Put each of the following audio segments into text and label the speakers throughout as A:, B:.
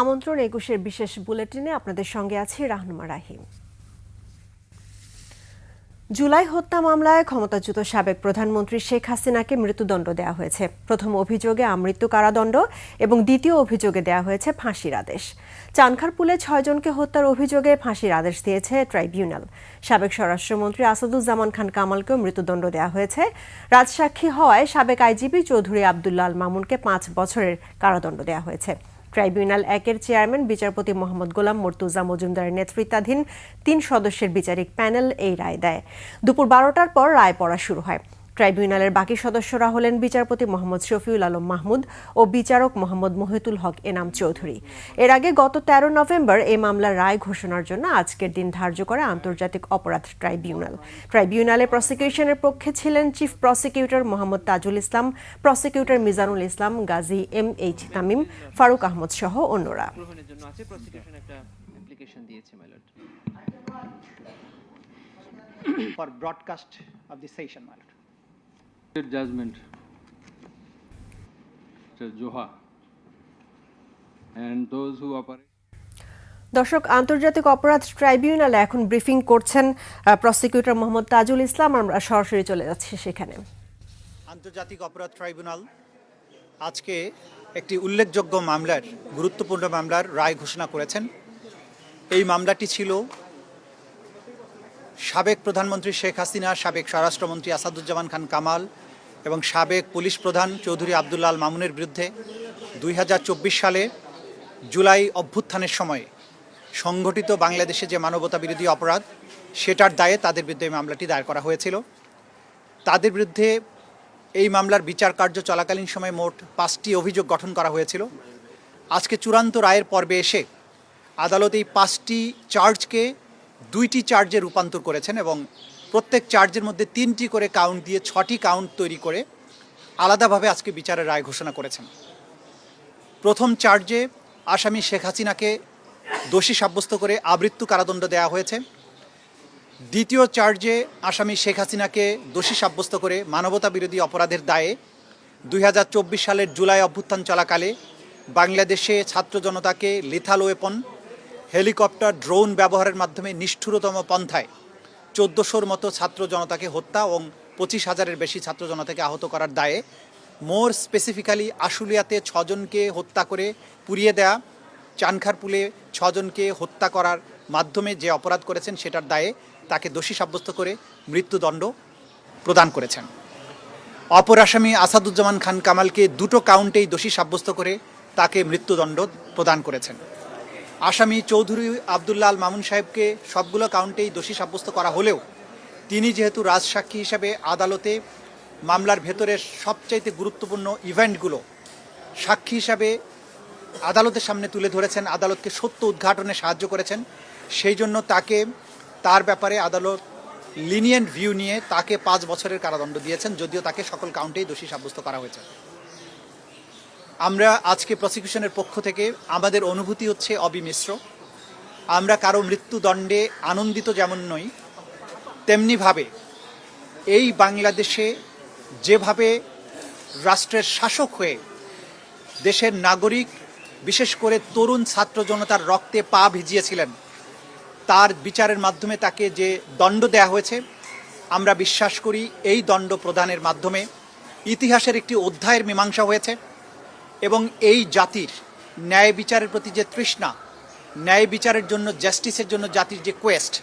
A: আমন্ত্রণ একুশের বিশেষ বুলেটিনে আপনাদের সঙ্গে আছি রাহনুমা রাহিম। জুলাই হত্যা মামলায় ক্ষমতাচ্যুত সাবেক প্রধানমন্ত্রী শেখ হাসিনাকে মৃত্যুদণ্ড দেওয়া হয়েছে। প্রথম অভিযোগে আমৃত্যু কারাদণ্ড এবং দ্বিতীয় অভিযোগে দেওয়া হয়েছে ফাঁসির আদেশ। চানখারপুলে ছয়জনকে হত্যার অভিযোগে ফাঁসির আদেশ দিয়েছে ট্রাইব্যুনাল। সাবেক স্বরাষ্ট্রমন্ত্রী আসাদুজ্জামান খান কামালকেও মৃত্যুদণ্ড দেওয়া হয়েছে। রাজসাক্ষী হওয়ায় সাবেক আইজিপি চৌধুরী আবদুল্লাল মামুনকে পাঁচ বছরের কারাদণ্ড দেওয়া হয়েছে। ট্রাইব্যুনাল একের চেয়ারম্যান, বিচারপতি মোহাম্মদ গোলাম মর্তুজা মজুমদারের নেতৃত্বাধীন তিন সদস্যের বিচারিক প্যানেল এই রায় দেয়। দুপুর বারোটার পর রায় পড়া শুরু হয়। ট্রাইব্যুনালের বাকি সদস্যরা হলেন বিচারপতি মোহাম্মদ শফিউল আলম মাহমুদ ও বিচারক মোহাম্মদ মহিতুল হক এনাম চৌধুরী। এর আগে গত তেরো নভেম্বর এই মামলার রায় ঘোষণার জন্য আজকের দিন ধার্য করে আন্তর্জাতিক অপরাধ ট্রাইব্যুনাল। ট্রাইব্যুনালে প্রসিকিউশনের পক্ষে ছিলেন chief prosecutor Mohammad Tajul Islam prosecutor Mizanul Islam Gazi M H Tamim Faruk Ahmad সহ অন্যরা।
B: গ্রহণের জন্য আছে প্রসিকিউশন একটা অ্যাপ্লিকেশন দিয়েছে my lord
C: for broadcast of the session, my lord.
D: Judgment, Mr. Joha, and those who operate.
A: দর্শক আন্তর্জাতিক অপরাধ ট্রাইব্যুনালে এখন ব্রিফিং করছেন প্রসিকিউটর মোহাম্মদ তাজুল ইসলাম আমরা সরাসরি চলে যাচ্ছি সেখানে
C: আন্তর্জাতিক অপরাধ ট্রাইব্যুনাল আজকে একটি উল্লেখযোগ্য মামলার গুরুত্বপূর্ণ মামলার রায় ঘোষণা করেছেন এই মামলাটি ছিল সাবেক প্রধানমন্ত্রী শেখ হাসিনা সাবেক স্বরাষ্ট্রমন্ত্রী আসাদুজ্জামান খান কামাল এবং সাবেক পুলিশ প্রধান চৌধুরী আবদুল্লাল মামুনের বিরুদ্ধে দুই হাজার চব্বিশ সালে জুলাই অভ্যুত্থানের সময় সংগঠিত বাংলাদেশে যে মানবতা বিরোধী অপরাধ, সেটার দায়ে তাদের বিরুদ্ধে এই মামলাটি দায়ের করা হয়েছিল। তাদের বিরুদ্ধে এই মামলার বিচার কার্য চলাকালীন সময় মোট পাঁচটি অভিযোগ গঠন করা হয়েছিল। আজকে চূড়ান্ত রায়ের পর্বে এসে আদালত এই পাঁচটি চার্জকে দুইটি চার্জে রূপান্তর করেছেন এবং প্রত্যেক চার্জের মধ্যে তিনটি করে কাউন্ট দিয়ে ছটি কাউন্ট তৈরি করে আলাদাভাবে আজকে বিচারের রায় ঘোষণা করেছেন। প্রথম চার্জে আসামি শেখ হাসিনাকে দোষী সাব্যস্ত করে আবৃত্তু কারাদণ্ড দেওয়া হয়েছে। দ্বিতীয় চার্জে আসামি শেখ হাসিনাকে দোষী সাব্যস্ত করে মানবতা বিরোধী অপরাধের দায়ে দুই হাজার চব্বিশ সালের জুলাই অভ্যুত্থান চলাকালে বাংলাদেশে ছাত্র জনতাকে লিথাল ওয়েপন, হেলিকপ্টার, ড্রোন ব্যবহারের মাধ্যমে নিষ্ঠুরতম পন্থায় চোদ্দোশোর মতো ছাত্র জনতাকে হত্যা এবং পঁচিশ হাজারের বেশি ছাত্র জনতাকে আহত করার দায়ে মোর স্পেসিফিক্যালি আশুলিয়াতে ছজনকে হত্যা করে পুড়িয়ে দেয়া, চানখারপুলে ছজনকে হত্যা করার মাধ্যমে যে অপরাধ করেছেন সেটার দায়ে তাকে দোষী সাব্যস্ত করে মৃত্যুদণ্ড প্রদান করেছেন। অপর আসামি আসাদুজ্জামান খান কামালকে দুটো কাউন্টেই দোষী সাব্যস্ত করে তাকে মৃত্যুদণ্ড প্রদান করেছেন। আসামি চৌধুরী আবদুল্লাল মামুন সাহেবকে সবগুলো কাউন্টেই দোষী সাব্যস্ত করা হলেও তিনি যেহেতু রাজসাক্ষী হিসাবে আদালতে মামলার ভেতরের সবচাইতে গুরুত্বপূর্ণ ইভেন্টগুলো সাক্ষী হিসাবে আদালতের সামনে তুলে ধরেছেন, আদালতকে সত্য উদ্ঘাটনে সাহায্য করেছেন, সেই জন্য তাকে তার ব্যাপারে আদালত লিনিয়েন্ট ভিউ নিয়ে তাকে পাঁচ বছরের কারাদণ্ড দিয়েছেন, যদিও তাকে সকল কাউন্টেই দোষী সাব্যস্ত করা হয়েছে। আমরা আজকে প্রসিকিউশনের পক্ষ থেকে আমাদের অনুভূতি হচ্ছে অবিমিশ্র। আমরা কারও মৃত্যুদণ্ডে আনন্দিত যেমন নই তেমনিভাবে এই বাংলাদেশে যেভাবে রাষ্ট্রের শাসক হয়ে দেশের নাগরিক, বিশেষ করে তরুণ ছাত্র জনতার রক্তে পা ভিজিয়েছিলেন, তার বিচারের মাধ্যমে তাকে যে দণ্ড দেয়া হয়েছে, আমরা বিশ্বাস করি এই দণ্ড প্রদানের মাধ্যমে ইতিহাসের একটি অধ্যায়ের মীমাংসা হয়েছে। এবং এই জাতির ন্যায় বিচারের প্রতি যে তৃষ্ণা, ন্যায় বিচারের জন্য জাস্টিসের জন্য জাতির যে কোয়েস্ট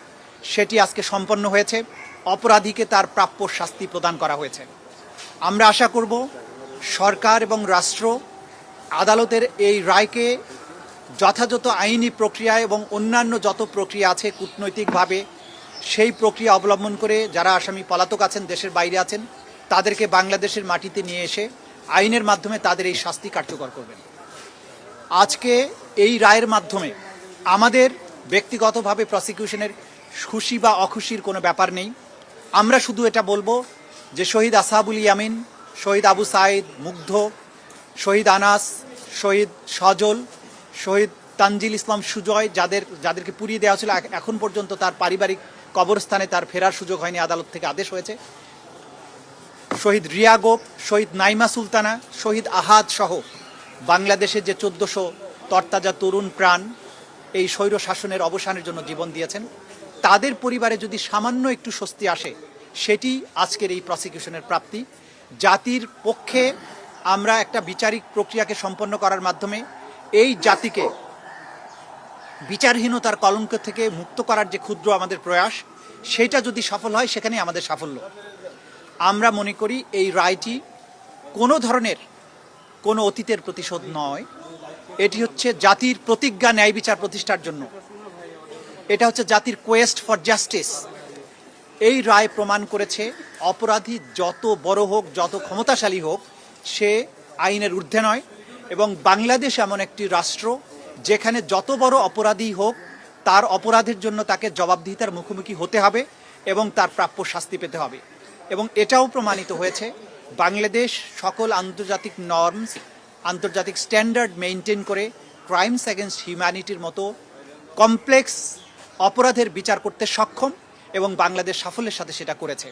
C: সেটি আজকে সম্পন্ন হয়েছে। অপরাধীকে তার প্রাপ্য শাস্তি প্রদান করা হয়েছে। আমরা আশা করব সরকার এবং রাষ্ট্র আদালতের এই রায়কে যথাযথ আইনি প্রক্রিয়া এবং অন্যান্য যত প্রক্রিয়া আছে কূটনৈতিকভাবে, সেই প্রক্রিয়া অবলম্বন করে যারা আসামি পলাতক আছেন, দেশের বাইরে আছেন, তাদেরকে বাংলাদেশের মাটিতে নিয়ে এসে আইনের মাধ্যমে তাদের এই শাস্তি কার্যকর করবেন। আজকে এই রায়ের মাধ্যমে আমাদের ব্যক্তিগতভাবে প্রসিকিউশনের খুশি বা অখুশির কোনো ব্যাপার নেই। আমরা শুধু এটা বলব যে শহীদ আসাবুল ইয়ামিন, শহীদ আবু সাইদ মুগ্ধ, শহীদ আনাস, শহীদ সজল, শহীদ তানজিল ইসলাম সুজয় যাদের, যাদেরকে পুড়িয়ে দেওয়া ছিল এখন পর্যন্ত তার পারিবারিক কবরস্থানে তার ফেরার সুযোগ হয়নি, আদালত থেকে আদেশ হয়েছে। শহীদ রিয়া গোপ শহীদ নাইমা সুলতানা, শহীদ আহাদ সহ বাংলাদেশের যে চোদ্দশো তরতাজা তরুণ প্রাণ এই স্বৈর শাসনের অবসানের জন্য জীবন দিয়েছেন, তাদের পরিবারে যদি সামান্য একটু স্বস্তি আসে, সেটি আজকের এই প্রসিকিউশনের প্রাপ্তি। জাতির পক্ষে আমরা একটা বিচারিক প্রক্রিয়াকে সম্পন্ন করার মাধ্যমে এই জাতিকে বিচারহীনতার কলঙ্ক থেকে মুক্ত করার যে ক্ষুদ্র আমাদের প্রয়াস, সেটা যদি সফল হয়, সেখানেই আমাদের সাফল্য। আমরা মনে করি এই রায়টি কোনো ধরনের কোনো অতীতের প্রতিশোধ নয়। এটি হচ্ছে জাতির প্রতিজ্ঞা ন্যায় বিচার প্রতিষ্ঠার জন্য। এটা হচ্ছে জাতির কোয়েস্ট ফর জাস্টিস এই রায় প্রমাণ করেছে অপরাধী যত বড় হোক, যত ক্ষমতাশালী হোক, সে আইনের ঊর্ধ্বে নয় এবং বাংলাদেশ এমন একটি রাষ্ট্র যেখানে যত বড় অপরাধী হোক, তার অপরাধের জন্য তাকে জবাবদিহিতার মুখোমুখি হতে হবে এবং তার প্রাপ্য শাস্তি পেতে হবে। এবং এটাও প্রমাণিত হয়েছে, বাংলাদেশ সকল আন্তর্জাতিক নর্মস আন্তর্জাতিক স্ট্যান্ডার্ড মেনটেন করে ক্রাইমস অ্যাগেনস্ট হিউম্যানিটির মতো কমপ্লেক্স অপরাধের বিচার করতে সক্ষম এবং বাংলাদেশ সাফল্যের সাথে সেটা করেছে।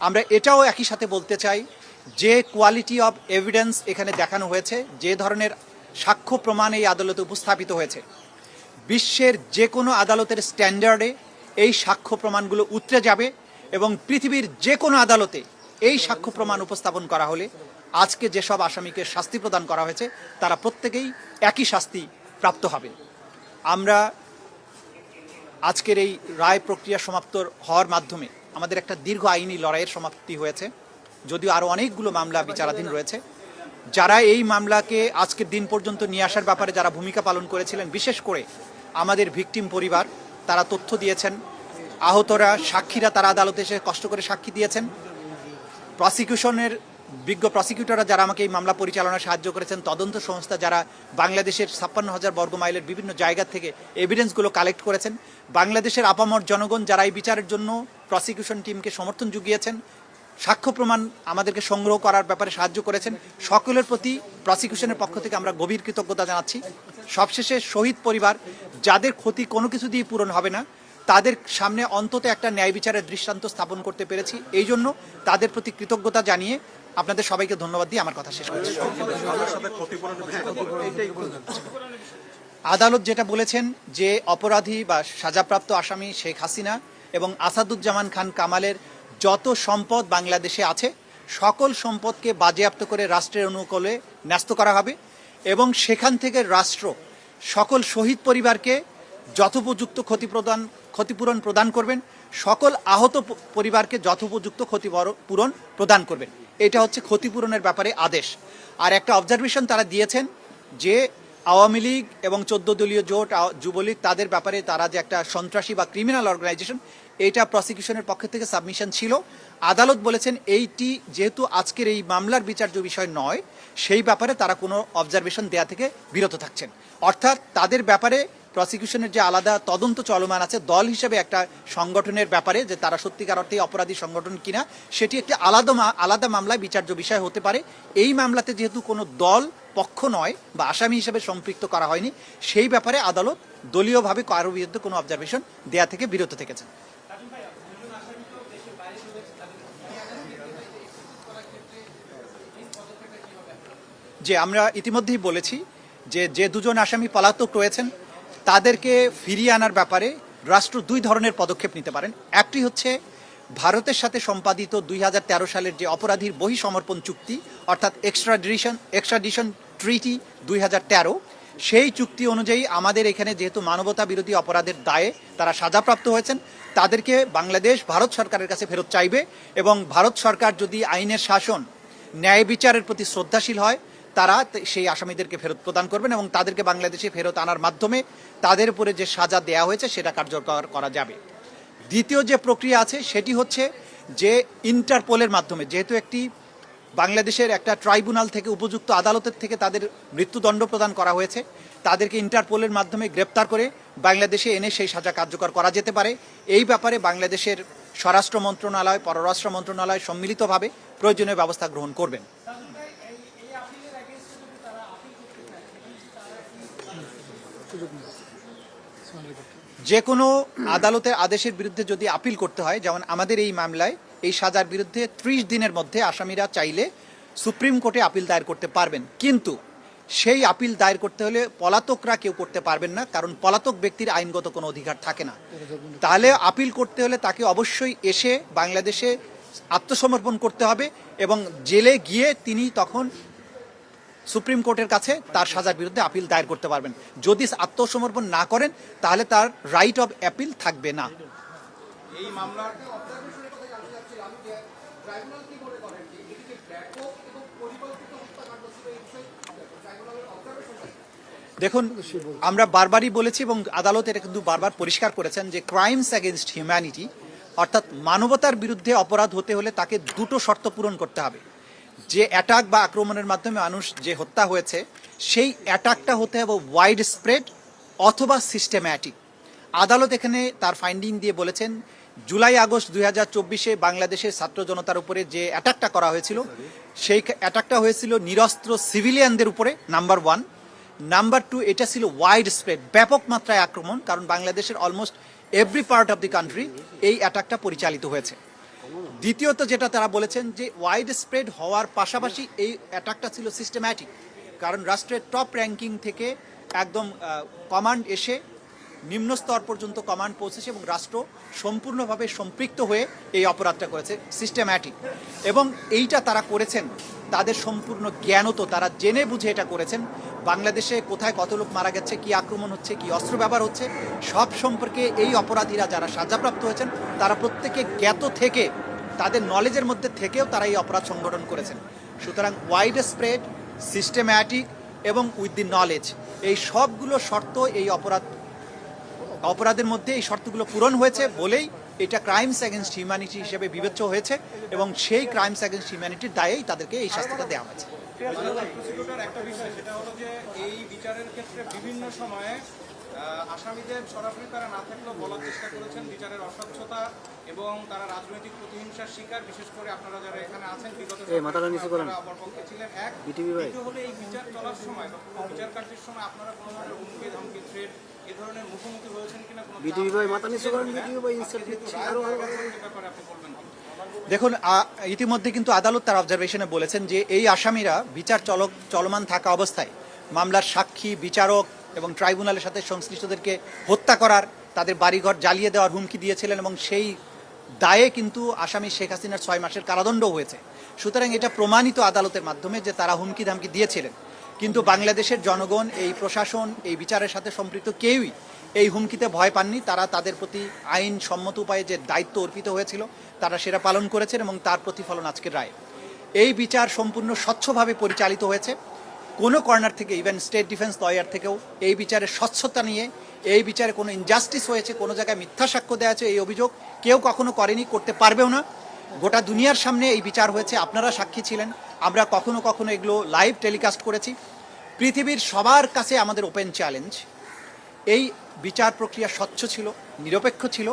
C: আমরা এটাও একই সাথে বলতে চাই, যে কোয়ালিটি অফ এভিডেন্স এখানে দেখানো হয়েছে, যে ধরনের সাক্ষ্য প্রমাণ এই আদালতে উপস্থাপিত হয়েছে, বিশ্বের যে কোনো আদালতের স্ট্যান্ডার্ডে এই সাক্ষ্য প্রমাণগুলো উতরে যাবে এবং পৃথিবীর যে কোনো আদালতে এই সাক্ষ্য প্রমাণ উপস্থাপন করা হলে আজকে যেসব আসামিকে শাস্তি প্রদান করা হয়েছে, তারা প্রত্যেকেই একই শাস্তি প্রাপ্ত হবেন আমরা আজকের এই রায় প্রক্রিয়া সমাপ্ত হওয়ার মাধ্যমে আমাদের একটা দীর্ঘ আইনি লড়াইয়ের সমাপ্তি হয়েছে, যদিও আরও অনেকগুলো মামলা বিচারাধীন রয়েছে। যারা এই মামলাকে আজকের দিন পর্যন্ত নিয়ে আসার ব্যাপারে যারা ভূমিকা পালন করেছিলেন, বিশেষ করে আমাদের ভিকটিম পরিবার, তারা তথ্য দিয়েছেন আহতরা সাক্ষীরা তারা আদালতে এসে কষ্ট করে সাক্ষী দিয়েছেন। প্রসিকিউশনের, বিজ্ঞ প্রসিকিউটররা যারা আমাকে এই মামলা পরিচালনায় সাহায্য করেছেন, তদন্ত সংস্থা যারা বাংলাদেশের ছাপ্পান্ন হাজার বর্গ মাইলের বিভিন্ন জায়গা থেকে এভিডেন্সগুলো কালেক্ট করেছেন, বাংলাদেশের আপামর জনগণ যারা এই বিচারের জন্য প্রসিকিউশন টিমকে সমর্থন জুগিয়েছেন, সাক্ষ্য প্রমাণ আমাদেরকে সংগ্রহ করার ব্যাপারে সাহায্য করেছেন, সকলের প্রতি প্রসিকিউশনের পক্ষ থেকে আমরা গভীর কৃতজ্ঞতা জানাচ্ছি। সবশেষে শহীদ পরিবার, যাদের ক্ষতি কোনো কিছু দিয়ে পূরণ হবে না তাদের সামনে অন্তত একটা ন্যায় বিচারের দৃষ্টান্ত স্থাপন করতে পেরেছি। এই জন্য তাদের প্রতি কৃতজ্ঞতা জানিয়ে আপনাদের সবাইকে ধন্যবাদ দিয়ে আমার কথা শেষ করছি। আদালত যেটা বলেছেন যে অপরাধী বা সাজাপ্রাপ্ত আসামি শেখ হাসিনা এবং আসাদুজ্জামান খান কামালের যত সম্পদ বাংলাদেশে আছে, সকল সম্পদকে বাজেয়াপ্ত করে রাষ্ট্রের অনুকূলে ন্যস্ত করা হবে এবং সেখান থেকে রাষ্ট্র সকল শহীদ পরিবারকে যথোপযুক্ত ক্ষতিপ্রদান ক্ষতিপূরণ প্রদান করবেন। সকল আহত পরিবারকে যথোপযুক্ত ক্ষতিপূরণ প্রদান করবেন। এটা হচ্ছে ক্ষতিপূরণের ব্যাপারে আদেশ। আর একটা অবজারভেশন তারা দিয়েছেন যে, আওয়ামী লীগ এবং চোদ্দ দলীয় জোট যুবলীগ, তাদের ব্যাপারে তারা যে একটা সন্ত্রাসী বা ক্রিমিনাল অর্গানাইজেশন এইটা প্রসিকিউশনের পক্ষ থেকে সাবমিশন ছিল। আদালত বলেছেন এইটি যেহেতু আজকের এই মামলার বিচার্য বিষয় নয়, সেই ব্যাপারে তারা কোনো অবজারভেশন দেয়া থেকে বিরত থাকছেন। অর্থাৎ তাদের ব্যাপারে প্রসিকিউশনের যে আলাদা তদন্ত চলমান আছে, দল হিসেবে একটা সংগঠনের ব্যাপারে যে তারা সত্যিকার অর্থে অপরাধী সংগঠন কিনা, সেটি একটি আলাদা আলাদা মামলায় বিচার্য বিষয় হতে পারে। এই মামলাতে যেহেতু কোনো দল পক্ষ নয় বা আসামি হিসেবে সম্পৃক্ত করা হয়নি, সেই ব্যাপারে আদালত দলীয়ভাবে কারও বিরুদ্ধে কোনো অবজারভেশন দেয়া থেকে বিরত থেকেছেন। যে আমরা ইতিমধ্যেই বলেছি যে যে দুজন আসামি পলাতক রয়েছেন তাদেরকে ফিরিয়ে আনার ব্যাপারে রাষ্ট্র দুই ধরনের পদক্ষেপ নিতে পারেন। একটি হচ্ছে ভারতের সাথে সম্পাদিত দুই হাজার তেরো সালের যে অপরাধীর বহিসমর্পণ চুক্তি, অর্থাৎ এক্সট্রাডিশন এক্সট্রাডিশন ট্রিটি দুই হাজার তেরো, সেই চুক্তি অনুযায়ী আমাদের এখানে যেহেতু মানবতা বিরোধী অপরাধের দায়ে তারা সাজাপ্রাপ্ত হয়েছেন, তাদেরকে বাংলাদেশ, ভারত সরকারের কাছে ফেরত চাইবে এবং ভারত সরকার যদি আইনের শাসন, ন্যায় বিচারের প্রতি শ্রদ্ধাশীল হয় তারা সেই আসামিদেরকে ফেরত প্রদান করবেন এবং তাদেরকে বাংলাদেশে ফেরত আনার মাধ্যমে তাদের উপরে যে সাজা দেয়া হয়েছে সেটা কার্যকর করা যাবে। দ্বিতীয় যে প্রক্রিয়া আছে সেটি হচ্ছে যে ইন্টারপোলের মাধ্যমে, যেহেতু একটি বাংলাদেশের একটা ট্রাইব্যুনাল থেকে উপযুক্ত আদালতের থেকে তাদের মৃত্যুদণ্ড প্রদান করা হয়েছে, তাদেরকে ইন্টারপোলের মাধ্যমে গ্রেপ্তার করে বাংলাদেশে এনে সেই সাজা কার্যকর করা যেতে পারে। এই ব্যাপারে বাংলাদেশের স্বরাষ্ট্র মন্ত্রণালয়, পররাষ্ট্র মন্ত্রণালয় সম্মিলিতভাবে প্রয়োজনীয় ব্যবস্থা গ্রহণ করবেন। যে কোনো আদালতের আদেশের বিরুদ্ধে যদি আপিল করতে হয়, যেমন আমাদের এই মামলায়, এই সাজার বিরুদ্ধে ত্রিশ দিনের মধ্যে আসামিরা চাইলে সুপ্রিম কোর্টে আপিল দায়ের করতে পারবেন। কিন্তু সেই আপিল দায়ের করতে হলে পলাতকরা কেউ করতে পারবেন না, কারণ পলাতক ব্যক্তির আইনগত কোনো অধিকার থাকে না। তাহলে আপিল করতে হলে তাকে অবশ্যই এসে বাংলাদেশে আত্মসমর্পণ করতে হবে এবং জেলে গিয়ে তিনি তখন সুপ্রিম কোর্টের কাছে তার সাজার বিরুদ্ধে আপিল দায়ের করতে পারবেন। যদি আত্মসমর্পণ না করেন তাহলে তার রাইট অব অ্যাপিল থাকবে না। দেখুন আমরা বারবারই বলেছি এবং আদালত এটা কিন্তু বারবার পরিষ্কার করেছেন যে ক্রাইমস অ্যাগেনস্ট হিউম্যানিটি অর্থাৎ মানবতার বিরুদ্ধে অপরাধ হতে হলে তাকে দুটো শর্ত পূরণ করতে হবে। যে অ্যাটাক বা আক্রমণের মাধ্যমে মানুষ যে হত্যা হয়েছে, সেই অ্যাটাকটা হতে হবে ওয়াইড স্প্রেড অথবা সিস্টেম্যাটিক আদালত এখানে তার ফাইন্ডিং দিয়ে বলেছেন, জুলাই আগস্ট দুই হাজার চব্বিশে বাংলাদেশের ছাত্র জনতার উপরে যে অ্যাটাকটা করা হয়েছিল, সেই অ্যাটাকটা হয়েছিল নিরস্ত্র সিভিলিয়ানদের উপরে নাম্বার ওয়ান নাম্বার টু এটা ছিল ওয়াইড স্প্রেড ব্যাপক মাত্রায় আক্রমণ, কারণ বাংলাদেশের almost every part of the country এই অ্যাটাকটা পরিচালিত হয়েছে। দ্বিতীয়ত যেটা তারা বলেছেন যে ওয়াইড স্প্রেড হওয়ার পাশাপাশি এই অ্যাটাকটা ছিল সিস্টেম্যাটিক কারণ রাষ্ট্রের টপ র্যাঙ্কিং থেকে একদম কমান্ড এসে নিম্ন স্তর পর্যন্ত কমান্ড পৌঁছেছে এবং রাষ্ট্র সম্পূর্ণভাবে সম্পৃক্ত হয়ে এই অপরাধটা করেছে সিস্টেম্যাটিক এবং এইটা তারা করেছেন, তাদের সম্পূর্ণ জ্ঞান তো তারা জেনে বুঝে এটা করেছেন, বাংলাদেশে কোথায় কত লোক মারা গেছে, কি আক্রমণ হচ্ছে, কি অস্ত্র ব্যবহার হচ্ছে, সব সম্পর্কে এই অপরাধীরা যারা সাজাপ্রাপ্ত হয়েছেন, তারা প্রত্যেকে জ্ঞাত থেকে তাদের নলেজের মধ্যে থেকেও তারা এই অপরাধ সংগঠন করেছেন। সুতরাং ওয়াইড স্প্রেড সিস্টেম্যাটিক এবং উইথ দি নলেজ এই সবগুলো শর্ত এই অপরাধ, অপরাধের মধ্যে এই শর্তগুলো পূরণ হয়েছে বলেই এটা ক্রাইমস অ্যাগেনস্ট হিউম্যানিটি হিসেবে বিবেচ্য হয়েছে এবং সেই ক্রাইমস অ্যাগেনস্ট হিউম্যানিটির দায়েই তাদেরকে এই শাস্তিটা দেওয়া হয়েছে।
E: একটা বিষয়, সেটা হলো যে এই বিচারের ক্ষেত্রে বিভিন্ন সময়ে আসামিদের সরাসরি তারা না থাকলেও বলার চেষ্টা করেছেন বিচারের অস্বচ্ছতা এবং তারা রাজনৈতিক প্রতিহিংসার শিকার। বিশেষ করে আপনারা যারা এখানে আছেন বিগত আপনারা অপরপক্ষে ছিলেন এক। দ্বিতীয় হলো এই বিচার চলার সময় বা বিচার কার্যের সময় আপনারা কোনো ধরনের হুমকি ধমকি থ্রেড এ ধরনের মুখোমুখি হয়েছেন কিনা
F: বিটিভি ভাই মাথা নিচু করেন বিটিভি ভাই ইনসাল্ট দিচ্ছে। আরও আরও
E: আরও। ব্যাপারে আপনি বলবেন
C: দেখুন ইতিমধ্যে কিন্তু আদালত তার অবজারভেশনে বলেছেন যে এই আসামিরা বিচার চলক চলমান থাকা অবস্থায় মামলার সাক্ষী বিচারক এবং ট্রাইব্যুনালের সাথে সংশ্লিষ্টদেরকে হত্যা করার, তাদের বাড়িঘর জ্বালিয়ে দেওয়ার হুমকি দিয়েছিলেন এবং সেই দায়ে কিন্তু আসামি শেখ হাসিনার ছয় মাসের কারাদণ্ড হয়েছে। সুতরাং এটা প্রমাণিত আদালতের মাধ্যমে যে তারা হুমকি ধামকি দিয়েছিলেন। কিন্তু বাংলাদেশের জনগণ, এই প্রশাসন, এই বিচারের সাথে সম্পৃক্ত কেউই এই হুমকিতে ভয় পাননি। তারা তাদের প্রতি আইন সম্মত উপায়ে যে দায়িত্ব অর্পিত হয়েছিল, তারা সেটা পালন করেছেন এবং তার প্রতিফলন আজকের রায়। এই বিচার সম্পূর্ণ স্বচ্ছভাবে পরিচালিত হয়েছে। কোনো কর্নার থেকে ইভেন স্টেট ডিফেন্স লয়ার থেকেও এই বিচারে স্বচ্ছতা নিয়ে, এই বিচারে কোনো ইনজাস্টিস হয়েছে, কোনো জায়গায় মিথ্যা সাক্ষ্য দেওয়া আছে, এই অভিযোগ কেউ কখনো করেনি, করতে পারবেও না। গোটা দুনিয়ার সামনে এই বিচার হয়েছে, আপনারা সাক্ষী ছিলেন, আমরা কখনো কখনো এগুলো লাইভ টেলিকাস্ট করেছি। পৃথিবীর সবার কাছে আমাদের ওপেন চ্যালেঞ্জ এই বিচার প্রক্রিয়া স্বচ্ছ ছিল, নিরপেক্ষ ছিল,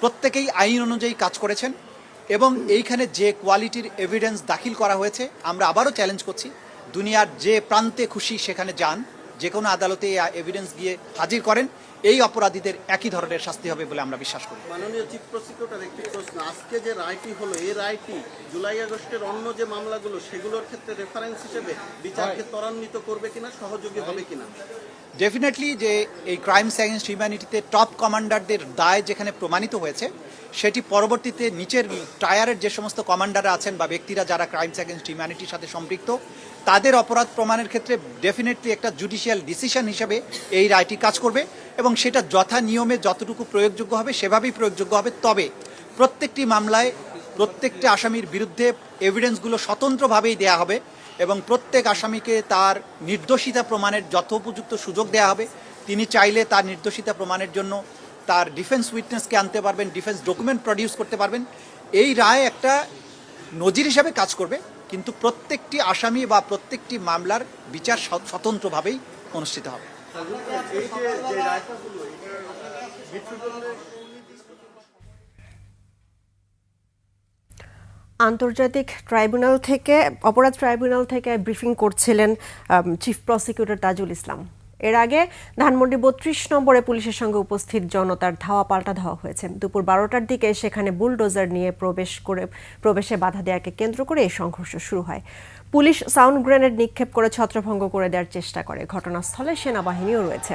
C: প্রত্যেকেই আইন অনুযায়ী কাজ করেছেন, এবং এইখানে যে কোয়ালিটির এভিডেন্স দাখিল করা হয়েছে, আমরা আবারও চ্যালেঞ্জ করছি দুনিয়ার যে প্রান্তে খুশি সেখানে যান যে কোনো আদালতে এভিডেন্স গিয়ে হাজির করেন এই অপরাধীদের একই ধরনের শাস্তি হবে বলে আমরা বিশ্বাস করি।
F: মাননীয় চিফ প্রসিকিউটর একটি প্রশ্ন। আজকে যে রায়টি হলো এই রায়টি জুলাই আগস্টের অন্য যে মামলাগুলো সেগুলোর ক্ষেত্রে রেফারেন্স হিসেবে বিচারকে ত্বরান্বিত করবে কিনা সহযোগী হবে কিনা?
C: ডেফিনেটলি যে এই ক্রাইমস অ্যাগেন্স্ট হিউম্যানিটিতে টপ কমান্ডারদের দায় যেখানে প্রমাণিত হয়েছে সেটি পরবর্তীতে নিচের টায়ারের যে সমস্ত কমান্ডাররা আছেন বা ব্যক্তিরা যারা ক্রাইমস অ্যাগেন্স্ট হিউম্যানিটির সাথে সম্পৃক্ত তাদের অপরাধ প্রমাণের ক্ষেত্রে ডেফিনেটলি একটা জুডিশিয়াল ডিসিশন হিসেবে এই রায়টি কাজ করবে এবং সেটা যথা নিয়মে যতটুকু প্রয়োগযোগ্য হবে, সেভাবেই প্রয়োগযোগ্য হবে। তবে প্রত্যেকটি মামলায় প্রত্যেকটি আসামির বিরুদ্ধে এভিডেন্সগুলো স্বতন্ত্রভাবেই দেয়া হবে এবং প্রত্যেক আসামিকে তার নির্দোষিতা প্রমাণের যথোপযুক্ত সুযোগ দেওয়া হবে। তিনি চাইলে তার নির্দোষিতা প্রমাণের জন্য তার ডিফেন্স উইটনেসকে আনতে পারবেন ডিফেন্স ডকুমেন্ট প্রডিউস করতে পারবেন। এই রায় একটা নজির হিসাবে কাজ করবে। কিন্তু প্রত্যেকটি আসামি বা প্রত্যেকটি মামলার বিচার স্ব- স্বতন্ত্রভাবেই অনুষ্ঠিত হবে।
A: আন্তর্জাতিক ট্রাইব্যুনাল থেকে, অপরাধ ট্রাইব্যুনাল থেকে ব্রিফিং করছিলেন চিফ প্রসিকিউটর তাজুল ইসলাম। এর আগে ধানমন্ডি বত্রিশ নম্বরে পুলিশের সঙ্গে উপস্থিত জনতার ধাওয়া পাল্টা ধাওয়া হয়েছে। দুপুর বারোটার দিকে সেখানে বুলডোজার নিয়ে প্রবেশ করে, প্রবেশে বাধা দেওয়াকে কেন্দ্র করে এই সংঘর্ষ শুরু হয়। পুলিশ সাউন্ড গ্রেনেড নিক্ষেপ করে ছত্রভঙ্গ করে দেওয়ার চেষ্টা করে। ঘটনাস্থলে সেনাবাহিনীও রয়েছে।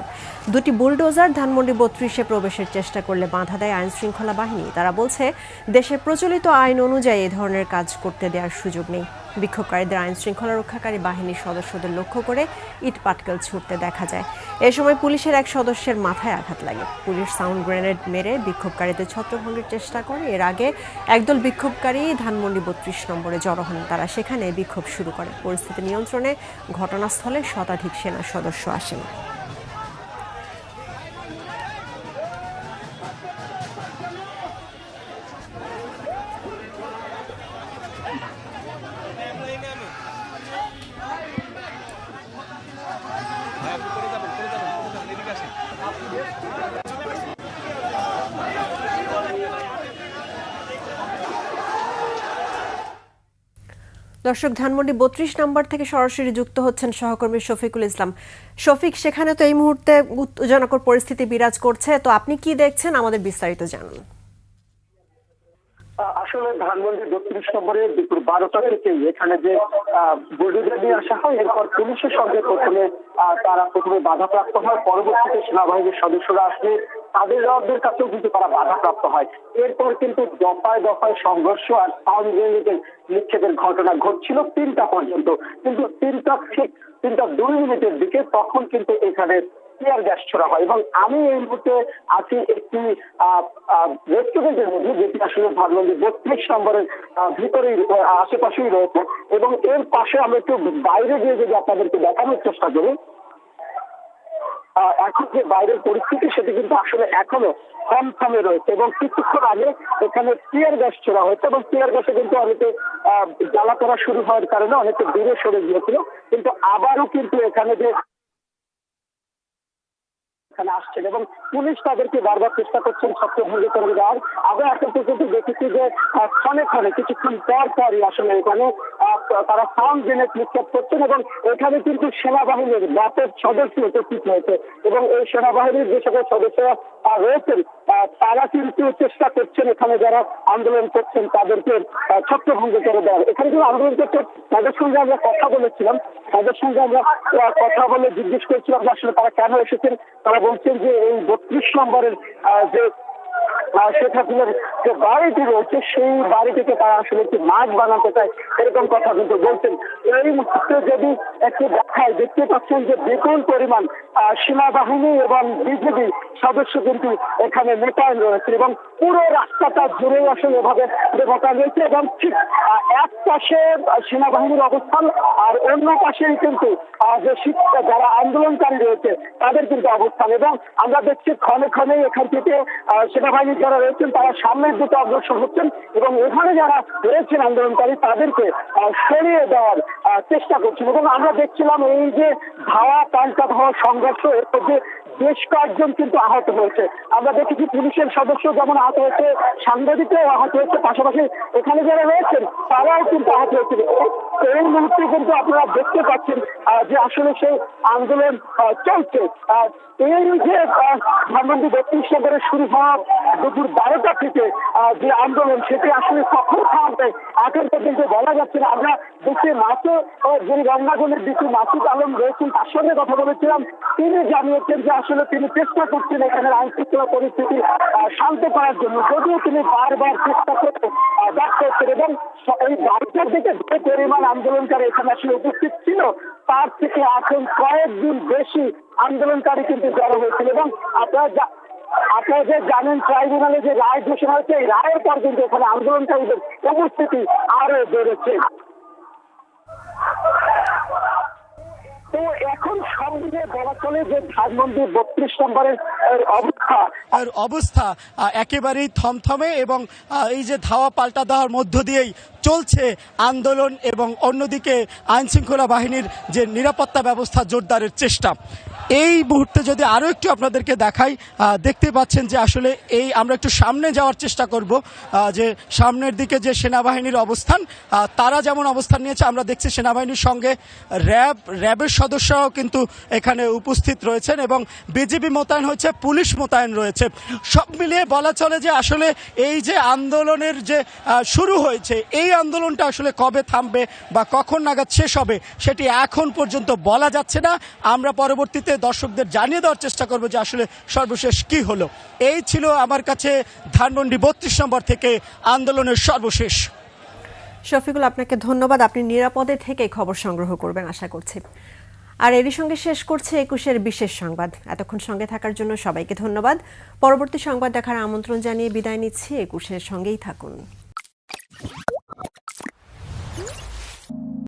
A: দুটি বুলডোজার ধানমন্ডি বত্রিশে প্রবেশের চেষ্টা করলে বাধা দেয় আইন শৃঙ্খলা বাহিনী। তারা বলছে, দেশে প্রচলিত আইন অনুযায়ী এ ধরনের কাজ করতে দেওয়ার সুযোগ নেই। বিক্ষোভকারীদের আইন শৃঙ্খলা রক্ষাকারী বাহিনীর সদস্যদের লক্ষ্য করে ইট পাটকেল ছুটতে দেখা যায়। এ সময় পুলিশের এক সদস্যের মাথায় আঘাত লাগে। পুলিশ সাউন্ড গ্রেনেড মেরে বিক্ষোভকারীদের ছত্রভঙ্গের চেষ্টা করে। এর আগে একদল বিক্ষোভকারী ধানমন্ডি বত্রিশ নম্বরে জড়ো হন। তারা সেখানে বিক্ষোভ শুরু করে। পরিস্থিতি নিয়ন্ত্রণে ঘটনাস্থলে শতাধিক সেনা সদস্য আসেন। দর্শক ধানমন্ডি বত্রিশ নম্বর থেকে সরাসরি যুক্ত হচ্ছেন সহকর্মী শফিকুল ইসলাম। শফিক, সেখানে তো এই মুহূর্তে উত্তেজনকর পরিস্থিতি বিরাজ করছে, তো আপনি কি দেখছেন? আমাদের বিস্তারিত জানান।
G: আসলে ধানমন্ডি বত্রিশ নম্বরে দুপুর বারোটা থেকে এখানে যে বুলডোজার নিয়ে আসা হয়, এরপর পুলিশের সঙ্গে প্রথমে তারা প্রথমে বাধাপ্রাপ্ত হয়, পরবর্তীতে সেনাবাহিনীর সদস্যরা আসলে তাদের জবাবদের কাছেও কিন্তু তারা বাধাপ্রাপ্ত হয়। এরপর কিন্তু দফায় দফায় সংঘর্ষ আর সাউন্ড গ্রেনেডের নিক্ষেপের ঘটনা ঘটছিল তিনটা পর্যন্ত। কিন্তু তিনটা ঠিক তিনটা দুই মিনিটের দিকে তখন কিন্তু এখানে টিয়ার গ্যাস ছোড়া হয়। এবং আমি এই মুহূর্তে আছি একটি রেস্টুরেন্টের মধ্যে যেটি আসলে ধানমন্ডি বত্রিশ নম্বরের ভিতরেই আশেপাশেই রয়েছে। এবং এর পাশে আমরা একটু বাইরে গিয়ে যদি আপনাদেরকে দেখানোর চেষ্টা করি এখন যে বাইরের পরিস্থিতি সেটি কিন্তু আসলে এখনও থমথমে রয়েছে এবং কিছুক্ষণ আগে এখানে টিয়ার গ্যাস ছোড়া হয়েছে এবং টিয়ার গ্যাসে কিন্তু অনেকে জ্বালা করা শুরু হওয়ার কারণে অনেকে দূরে সরে গিয়েছিল। কিন্তু আবারও কিন্তু এখানে যে এখানে আসছেন এবং পুলিশ তাদেরকে বারবার চেষ্টা করছেন ছত্রভঙ্গ করে দেওয়ার আগে এখন পর্যন্ত দেখেছি যে ক্ষণে ক্ষণে, কিছুক্ষণ পর পরই আসলে এখানে তারা সাউন্ড গ্রেনেড নিক্ষেপ করছেন এবং এখানে কিন্তু সেনাবাহিনীর ব্যাপক সদস্য উপস্থিত হয়েছে এবং এই সেনাবাহিনীর যে সকল সদস্যরা রয়েছেন তারা কিন্তু চেষ্টা করছেন এখানে যারা আন্দোলন করছেন তাদেরকে ছত্রভঙ্গ করে দেওয়ার। এখানে যারা আন্দোলন করছে, তাদের সঙ্গে আমরা কথা বলেছিলাম। তাদের সঙ্গে আমরা কথা বলে জিজ্ঞেস করেছিলাম আসলে তারা কেন এসেছেন, তারা বলছেন যে এই বত্রিশ নম্বরের যে শেখ হাসিনার যে বাড়িটি রয়েছে, সেই বাড়িটিকে তারা আসলে একটি মাঠ বানাতে চায়, এরকম কথা কিন্তু বলছেন। এই মুহূর্তে যদি একটু দেখায়, দেখতে পাচ্ছেন যে বিপুল পরিমাণ সেনাবাহিনী এবং বিজেপি সদস্য কিন্তু এখানে মোতায়েন রয়েছে এবং পুরো রাস্তাটা জুড়েই আসলে এভাবে। মোতায়েন রয়েছে এবং ঠিক এক পাশে সেনাবাহিনীর অবস্থান আর অন্য পাশেই কিন্তু যে যারা আন্দোলনকারী রয়েছে তাদের কিন্তু অবস্থান। এবং আমরা দেখছি ক্ষণে ক্ষণে এখান থেকে আহ, সেনাবাহিনী যারা রয়েছেন তারা সামনের দিকে অগ্রসর হচ্ছেন এবং এখানে যারা রয়েছেন আন্দোলনকারী তাদেরকে সরিয়ে দেওয়ার চেষ্টা করছেন। এবং আমরা দেখছিলাম এই যে ধাওয়া পাল্টা ধাওয়া সংঘর্ষ এর মধ্যে বেশ কয়েকজন কিন্তু আহত হয়েছে। আমরা দেখেছি পুলিশের সদস্য যেমন আহত হয়েছে সাংবাদিকরাও আহত হয়েছে পাশাপাশি এখানে যারা রয়েছেন, তারাও কিন্তু আহত হয়েছে এই মুহূর্তে কিন্তু আপনারা দেখতে পাচ্ছেন যে আসলে সেই আন্দোলন চলছে। এই যে ধানমন্ডি বত্রিশ নগরে শুরু হওয়া দুপুর বারোটা থেকে যে আন্দোলন, সেটি আসলে কখন থামবে, এখন পর্যন্ত বলা যাচ্ছে না। আমরা দেখছি মাসে যিনি রমনাগঞ্জের দিকে মাসুদ আলম রয়েছেন, তার সঙ্গে কথা বলেছিলাম। তিনি জানিয়েছেন যে আসলে তিনি চেষ্টা করছেন এখানে আইন শৃঙ্খলা পরিস্থিতি শান্ত করার জন্য যদিও তিনি বারবার চেষ্টা করে ব্যর্থ হচ্ছেন এবং এই বাড়িটার দিকে যে পরিমাণ আন্দোলনকারী এখানে আসলে উপস্থিত ছিল, তার থেকে এখন কয়েকদিন বেশি আন্দোলনকারী কিন্তু জড়ো হয়েছিল। এবং আপনারা আপনারা যে জানেন, ট্রাইব্যুনালে যে রায় ঘোষণা হয়েছে, এই রায়ের পর কিন্তু এখানে আন্দোলনকারীদের উপস্থিতি আরও বেড়েছে। তো অবস্থা।
H: একেবারেই থমথমে এবং এই যে ধাওয়া পাল্টা দেওয়ার মধ্য দিয়েই চলছে আন্দোলন এবং অন্যদিকে আইনশৃঙ্খলা বাহিনীর যে নিরাপত্তা ব্যবস্থা জোরদারের চেষ্টা। এই মুহূর্তে যদি আরও একটু আপনাদেরকে দেখাই দেখতে পাচ্ছেন যে আসলে এই আমরা একটু সামনে যাওয়ার চেষ্টা করব যে সামনের দিকে যে সেনাবাহিনীর অবস্থান তারা যেমন অবস্থান নিয়েছে, আমরা দেখছি সেনাবাহিনীর সঙ্গে র্যাব, র্যাবের সদস্যরাও কিন্তু এখানে উপস্থিত রয়েছেন এবং বিজেপি মোতায়েন হয়েছে, পুলিশ মোতায়েন রয়েছে। সব মিলিয়ে বলা চলে যে আসলে এই যে আন্দোলনের যে শুরু হয়েছে, এই আন্দোলনটা আসলে কবে থামবে বা কখন নাগাদ শেষ হবে, সেটি এখন পর্যন্ত বলা যাচ্ছে না। আমরা পরবর্তীতে দর্শকদের জানিয়ে দেওয়ার চেষ্টা করব যে আসলে সর্বশেষ কি হলো। এই ছিল আমার কাছে ধানমন্ডি বত্রিশ নম্বর থেকে আন্দোলনের সর্বশেষ।
A: শফিকুল, আপনাকে ধন্যবাদ। আপনি নিরাপদে থেকে খবর সংগ্রহ করবেন, আশা করছি। আর এরই সঙ্গে শেষ করছে একুশের বিশেষ সংবাদ। এতক্ষণ সঙ্গে থাকার জন্য সবাইকে ধন্যবাদ। পরবর্তী সংবাদ দেখার আমন্ত্রণ জানিয়ে বিদায় নিচ্ছি। একুশের সঙ্গেই থাকুন।